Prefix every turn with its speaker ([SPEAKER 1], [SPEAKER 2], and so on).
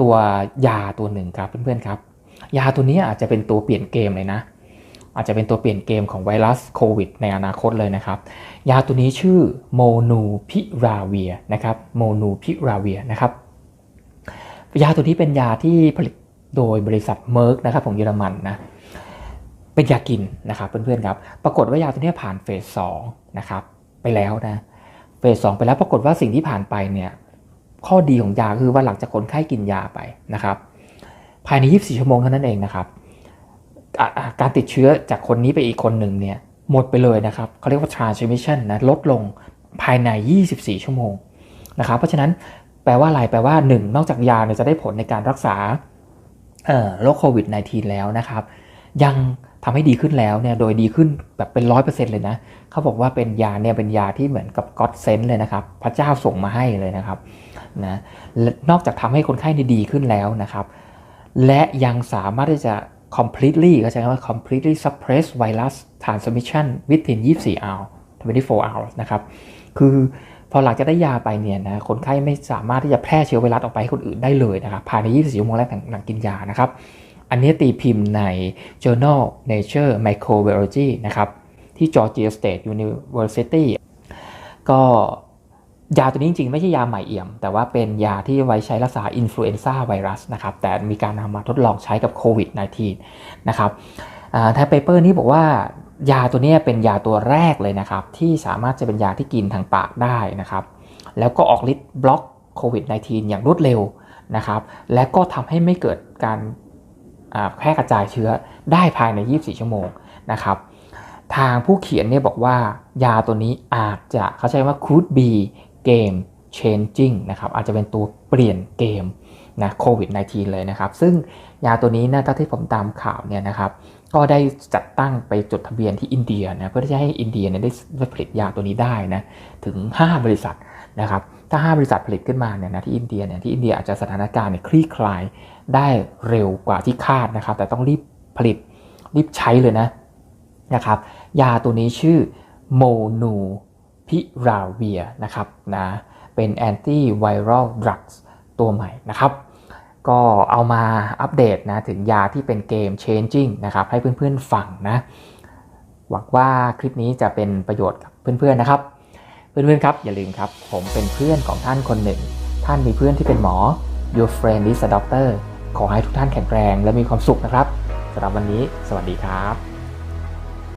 [SPEAKER 1] ตัวยาตัวหนึ่งครับเพื่อนๆครับ ยาตัวนี้อาจจะเป็นตัวเปลี่ยนเกมเลยนะ อาจจะเป็นตัวเปลี่ยนเกมของไวรัสโควิดในอนาคตเลยนะครับ ยาตัวนี้ชื่อโมนูพิราเวียนะครับโมนูพิราเวียนะครับยาตัวนี้เป็นยาที่ผลิตโดยบริษัทเมอร์กนะครับของเยอรมันนะเป็นยากินนะครับเพื่อนๆครับปรากฏว่ายาตัวนี้ผ่านเฟสสองนะครับไปแล้วนะเฟสสองไปแล้วปรากฏว่าสิ่งที่ผ่านไปเนี่ย ข้อดีของยาคือว่าหลังจากคนไข้กินยาไปนะครับ ภายใน 24 ชั่วโมงเท่านั้นเองนะครับการติดเชื้อจากคนนี้ไปอีกคนหนึ่งเนี่ยหมดไปเลยนะครับเขาเรียกว่า transmission นะลดลงภายใน 24 ชั่วโมงนะครับเพราะฉะนั้นแปลว่าอะไรแปลว่า 1 นอกจากยาเนี่ยจะได้ผลในการรักษาโรคโควิด -19 แล้วนะครับ ยังทำให้ดีขึ้นแล้วเนี่ยโดยดีขึ้นแบบเป็นร้อยเปอร์เซ็นต์เลยนะ เขาบอกว่าเป็นยาเนี่ยเป็นยาที่เหมือนกับก็อดเซนเลยนะครับ พระเจ้าส่งมาให้เลยนะครับ นะนอกจากทำให้คนไข้ดีขึ้นแล้วนะครับ และยังสามารถที่จะ completely เขาใช้คำว่า completely suppress virus transmission within 24 hours 24 hours นะครับ คือพอหลังจากได้ยาไปเนี่ยนะ คนไข้ไม่สามารถที่จะแพร่เชื้อไวรัสออกไปให้คนอื่นได้เลยนะครับ ภายใน 24 ชั่วโมงแรกหลังกินยานะครับ อันนี้ตีพิมพ์ใน Journal Nature Microbiology นะครับ ที่ Georgia State University ก็ ยาตัวนี้จริงๆ ไม่ใช่ยาใหม่เอี่ยม แต่ว่าเป็นยาที่ไว้ใช้รักษาอินฟลูเอนซ่าไวรัสนะครับ แต่มีการนำมาทดลองใช้กับโควิด -19 นะครับท้ายเปเปอร์นี้บอกว่ายาตัวนี้เป็นยาตัวแรกเลยนะครับ ที่สามารถจะเป็นยาที่กินทางปากได้นะครับ แล้วก็ออกฤทธิ์บล็อกโควิด -19 อย่างรวดเร็วนะครับ และก็ทำให้ไม่เกิดการแพร่กระจายเชื้อได้ภายใน 24 ชั่วโมงนะครับทางผู้เขียนเนี่ยบอกว่ายาตัวนี้อาจจะเขาใช้ว่า could be game changing นะครับอาจจะเป็นตัวเปลี่ยนเกมนะโควิด -19 เลยนะครับ ซึ่งยาตัวนี้นะถ้าที่ผมตามข่าวเนี่ยนะครับ ก็ได้จัดตั้งไปจดทะเบียนที่อินเดียนะเพื่อที่จะให้อินเดียเนี่ยได้ผลิตยาตัวนี้ได้นะถึง 5 บริษัทนะครับ ถ้า 5 บริษัทผลิตขึ้นมาเนี่ยนะที่อินเดียเนี่ยที่อินเดียอาจจะสถานการณ์เนี่ยคลี่คลายได้เร็วกว่าที่คาดนะครับ แต่ต้องรีบผลิตรีบใช้เลยนะนะครับ ยาตัวนี้ชื่อโมนู พิราเวียนะครับนะเป็นแอนตี้ไวรัลดรักตัวใหม่นะครับ ก็เอามาอัปเดตนะถึงยาที่เป็นเกม changing นะครับให้เพื่อนๆฟังนะหวังว่าคลิปนี้จะเป็นประโยชน์กับเพื่อนๆนะครับ เพื่อนๆครับอย่าลืมครับ ผมเป็นเพื่อนของท่านคนหนึ่ง ท่านมีเพื่อนที่เป็นหมอ your friend is a doctor ขอให้ทุกท่านแข็งแรงและมีความสุขนะครับสำหรับวันนี้ สวัสดีครับ